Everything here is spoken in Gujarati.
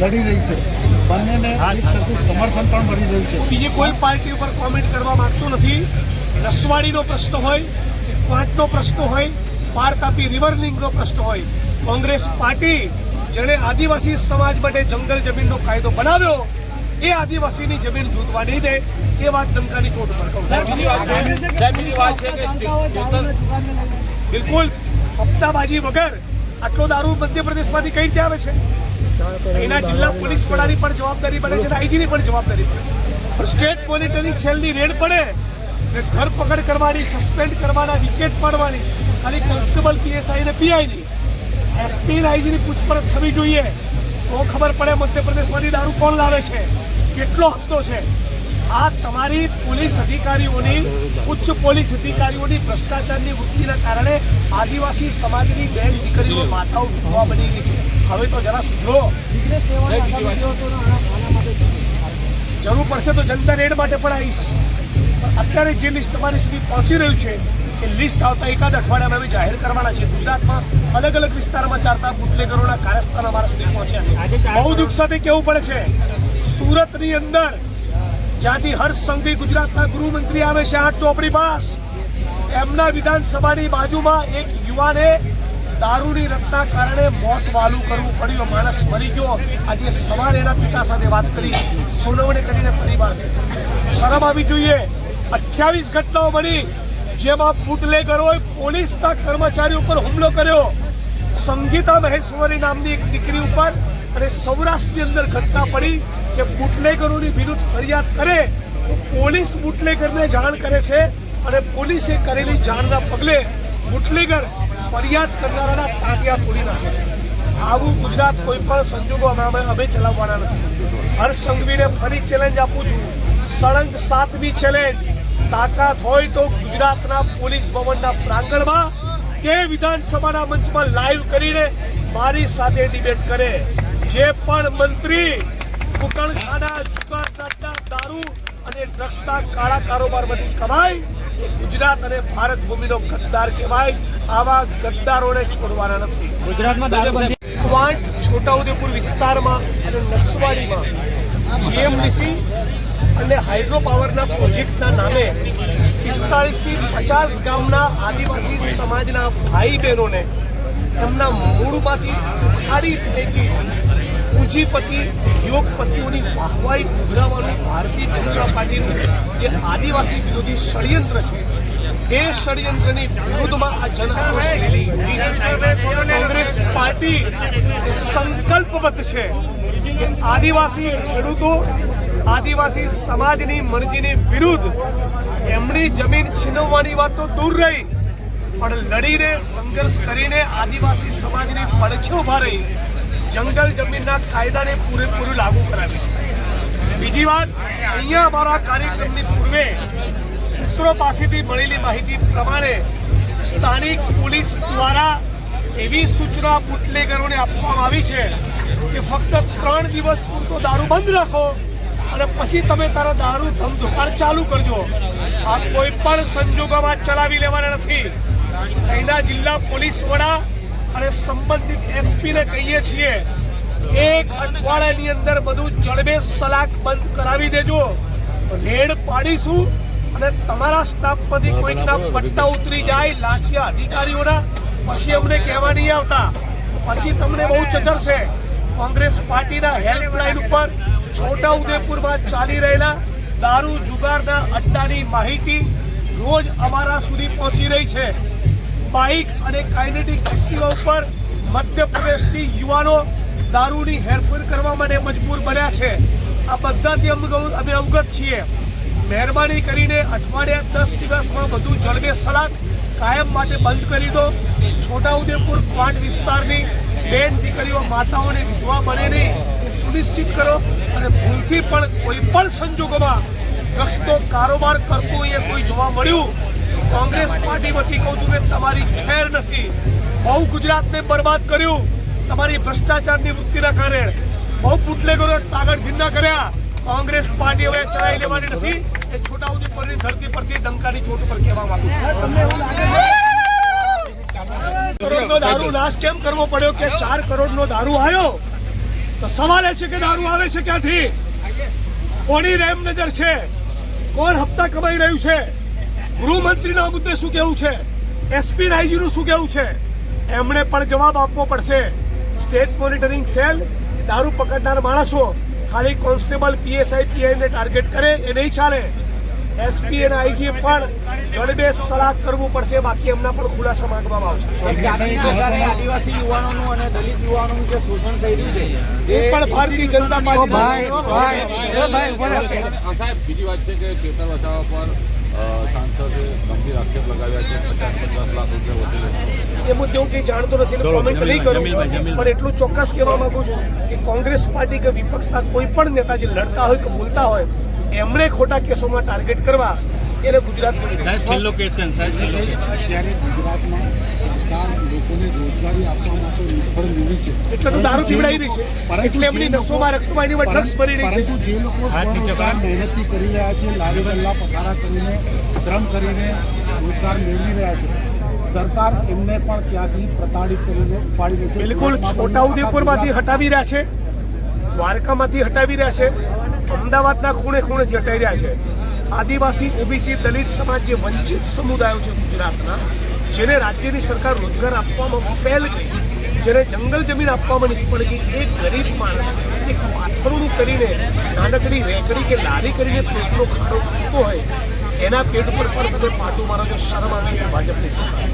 લડી રહી છે. બંનેને એક સરખું સમર્થન પણ મળી રહ્યું છે. બીજી કોઈ પાર્ટી ઉપર કોમેન્ટ કરવા માંગતો નથી. રસવાડીનો પ્રશ્ન હોય કે ક્વાંટનો પ્રશ્ન હોય પાર તાપી રિવરનિંગનો પ્રશ્ન હોય. કોંગ્રેસ પાર્ટી જેણે આદિવાસી સમાજ માટે જંગલ જમીનનો કાયદો બનાવ્યો એ આદિવાસીની જમીન જૂતવા નહીં દે એ વાત ડંકાની ચોટ પર કહું. બિલકુલ હપ્તાબાજી વગર આટલો દારૂ મધ્યપ્રદેશમાંથી કઈ રીતે આવે છે? એના જિલ્લા પોલીસ વડાની પણ જવાબદારી બને છે અને આઈજીની પણ જવાબદારી બને છે. સ્ટેટ મોનિટરિંગ સેલની રેડ પડે ને ધરપકડ કરવાની, સસ્પેન્ડ કરવાના, વિકેટ પાડવાની, ખાલી કોન્સ્ટેબલ પીએસઆઈ ને પીઆઈની એસપી આઈજીની પૂછપરછ થવી જોઈએ. તો ખબર પડે મધ્યપ્રદેશમાંથી દારૂ કોણ લાવે છે? કેટલો હપ્તો છે? આ તમારી પોલીસ અધિકારીઓની ઉચ્ચ પોલીસ અધિકારીઓની ભ્રષ્ટાચારની વૃત્તિના કારણે આદિવાસી સમાજની બેન દીકરીઓ માતાઓ વિધવા બની ગઈ છે. હવે તો જરા સુધરો. જરૂર પડશે તો જનતા રેડ માટે પણ આવીશ. અત્યારે જે લિસ્ટ અમારી સુધી પહોંચી રહ્યું છે એ લિસ્ટ આવતા એકાદ અઠવાડિયામાં અમે જાહેર કરવાના છે ગુજરાતમાં અલગ અલગ વિસ્તારમાં ચાલતા બુટલેગરોના કાર્યસ્થાન અમારા સુધી પહોંચ્યા છે. બહુ દુઃખ સાથે કેવું પડે છે? સુરતની અંદર જ્યાંથી હર્ષ સંઘવી ગુજરાતના ગૃહમંત્રી આવે છે આઠ ચોપડી પાસ. એમના વિધાનસભાની બાજુમાં એક યુવાને દારૂની રતના કારણે મોત વાલું કરવું પડ્યું. માણસ મરી ગયો. આજે સવારે એના પિતા સાથે વાત કરી. સુનાવણી કરીને પરિવાર છે. શરમ આવી જોઈએ. અઠ્યાવીસ ઘટનાઓ બની. જેમાં બુટલેગરોએ પોલીસના કર્મચારી ઉપર હુમલો કર્યો. સંગીતા મહેશ્વરી નામની એક દીકરી ઉપર અને સૌરાષ્ટ્રની અંદર ઘટના પડી. કે બુટલેગરોની વિરુદ્ધ ફરિયાદ કરે તો પોલીસ બુટલેગરને જાણ કરે છે અને પોલીસે કરેલી જાણના પગલે બુટલેગર ફરિયાદ કરનારાના તાંતિયા તોડી નાખે છે. આવું ગુજરાત કોઈ પણ સંજોગોમાં અમે અમે ચલાવવાના નથી. હર્ષ સંઘવીને ફરી ચેલેન્જ આપું છું. સળંગ સાતમી ચેલેન્જ તાકાત હોય તો ગુજરાતના પોલીસ ભવનના પ્રાંગણમાં કે વિધાનસભાના મંચમાં લાઈવ કરીને મારી સાથે ડિબેટ કરે. જે પણ મંત્રી કુટણખાના જુગારના દારૂ અને ડ્રગ્સના કાળા કારોબારમાંથી કમાય એ ગુજરાત અને ભારત ભૂમિનો ગદ્દાર કહેવાય. આવા ગદ્દારોને છોડવાના નથી. ગુજરાતમાં દારૂબંધી ક્વાંટ છોટાઉદેપુર વિસ્તારમાં અને નસવાડીમાં જીએમડીસી અને હાઇડ્રો પાવરના પ્રોજેક્ટના નામે પિસ્તાળીસથી પચાસ ગામના આદિવાસી સમાજના ભાઈ બહેનોને એમના મૂળમાંથી ઉખાડી ફેંકી પૂંજીપતિ યોગપતિઓની વાહવાઈ ઉઘરાવાનું ભારતીય જનતા પાર્ટીનું જે આદિવાસી વિરોધી ષડયંત્ર છે, એ ષડયંત્રની વિરુદ્ધમાં આ જન આક્રોશ કોંગ્રેસ પાર્ટી સંકલ્પબદ્ધ છે કે આદિવાસી ખેડૂતો, આદિવાસી સમાજની મરજીની વિરુદ્ધ એમની જમીન છીનવવાની વાત તો દૂર રહી, પણ લડીને સંઘર્ષ કરીને આદિવાસી સમાજની પડખે ઊભા જંગલ જમીનના કાયદાને પૂરેપૂરું લાગુ કરાવીશું. બીજી વાત, અહીંયા અમારા કાર્યક્રમની પૂર્વે સૂત્રો પાસેથી મળેલી માહિતી પ્રમાણે સ્થાનિક પોલીસ દ્વારા એવી સૂચના બુટલેગરોને આપવામાં આવી છે કે ફક્ત ત્રણ દિવસ પૂરતો દારૂ બંધ રાખો અને પછી તમે તારા દારૂ ધમધોકાણ ચાલુ કરજો. આ કોઈ પણ સંજોગોમાં ચલાવી લેવાના નથી. અહીંના જિલ્લા પોલીસ વડા અને સંબંધિત એસપીને કહીએ છીએ એક અઠવાડિયાની અંદર બધું જડબે સલાક બંધ કરાવી દેજો. રેડ પાડીશું અને તમારા સ્ટાફમાંથી કોઈકના પટ્ટા ઉતરી જાય લાઠિયા અધિકારીઓના. પછી અમને કહેવા નહીં આવતા. પછી તમને બહુ ચચરશે. કોંગ્રેસ પાર્ટીના હેલ્પલાઇન ઉપર છોટા ઉદેપુરમાં ચાલી રહેલા દારૂ જુગારના અડ્ડાની માહિતી રોજ અમારા સુધી પહોંચી રહી છે. બાઇક અને કાઇનેટિક એક્ટિવા ઉપર મધ્યપ્રદેશથી યુવાનો દારૂની હેરફેર કરવા માટે મજબૂર બન્યા છે. આ બધાથી અમે અમે અવગત છીએ. મહેરબાની કરીને અઠવાડિયા દસ દિવસમાં બધું જળબે સલાક કાયમ માટે બંધ કરી દો. છોટાઉદેપુર ક્વાંટ વિસ્તારની બેન દીકરીઓ માતાઓને વિધવા બને નહીં. એ સુનિશ્ચિત કરો અને ભૂલથી પણ કોઈ પણ સંજોગોમાં ડ્રગ્સનો કારોબાર કરતું એ કોઈ જોવા મળ્યું. કોંગ્રેસ પાર્ટી વતી કહું છું કે તમારી ખેર નથી. બહુ ગુજરાતને બરબાદ કર્યું. તમારી ભ્રષ્ટાચારની વૃત્તિના કારણે. બહુ પુટલેગરો આગળ જિંદા કર્યા. કોંગ્રેસ પાર્ટી હવે ચલાવી લેવાની નથી. એ છોટાઉદેપુરની ધરતી પરથી ડંકાની ચોટ પર કહેવા માંગુ છું. દારૂ નાશ કેમ કરવો પડ્યો કે ચાર કરોડનો દારૂ આવ્યો તો સવાલ એ છે કે દારૂ આવે છે ક્યાંથી? કોની રેમ નજર છે? કોણ હપ્તા કમાઈ રહ્યું છે? ગૃહમંત્રીના મુદ્દે શું કહેવું છે? એસપી આઈજીનું શું કહેવું છે? એમણે પણ જવાબ આપવો પડશે. સ્ટેટ મોનિટરિંગ સેલ દારૂ પકડનાર માણસો ખાલી કોન્સ્ટેબલ પીએસઆઈ પીઆઈને ટાર્ગેટ કરે એ નહીં ચાલે. એસપી અને આઈજી પણ જડબે સલાહ કરવું પડશે બાકી એમના પણ ખુલાસા માંગવામાં આવશે. આદિવાસી યુવાનોનું અને દલિત યુવાનોનું જે શોષણ થઈ રહ્યું છે એ પણ ભારતીય જનતા પાર્ટી બીજી વાત છે કે ચેતર વસાવા પર સાંસદે ગંભીર આક્ષેપ લગાવ્યા છે. પચાસ પચાસ લાખ રૂપિયા વસૂલે એ મુદ્દે હું કંઈ જાણતો નથી એટલે કોમેન્ટ નહીં કરું. પણ એટલું ચોક્કસ કહેવા માંગુ છું કે કોંગ્રેસ પાર્ટી કે વિપક્ષના કોઈ પણ નેતા જે લડતા હોય કે બોલતા હોય એમણે ખોટા કેસોમાં ટાર્ગેટ કરવા એને ગુજરાત છેલ્લો ક્વેશ્ચન સાહેબ છેલ્લો અત્યારે ગુજરાતમાં સરકાર લોકોને રોજગારી આપવા માટે નિષ્ફળ નીવડી છે. એટલે તો દારૂ પીવડાવી રહી છે. એટલે એમની નસોમાં રક્તવાહિની માં ડ્રગ્સ ભરી રહી છે. પરંતુ જે લોકો મહેનતથી કરી રહ્યા છે લારી ગલ્લા પગારા કરીને શ્રમ કરીને રોજગાર મેળવી રહ્યા છે. સરકાર એમને પણ ત્યાંથી પ્રતાડિત કરીને ઉપાડી રહી છે. બિલકુલ છોટાઉદેપુરમાંથી હટાવી રહ્યા છે. દ્વારકામાંથી હટાવી રહ્યા છે. અમદાવાદના ખૂણે ખૂણેથી હટાવી રહ્યા છે. આદિવાસી ઓબીસી દલિત સમાજ જે વંચિત સમુદાયો છે ગુજરાતના, જેને રાજ્યની સરકાર રોજગાર આપવામાં ફેલ ગઈ જેને જંગલ જમીન આપવામાં નિષ્ફળ ગઈ એક ગરીબ માણસ, એક પાથરણું કરીને નાનકડી રેકડી કે લારી કરીને પેટનો ખાડો પૂરતો હોય, એના પેટ પર પણ તમે પાટું મારો જો શરમ આવે ભાજપની સરકાર.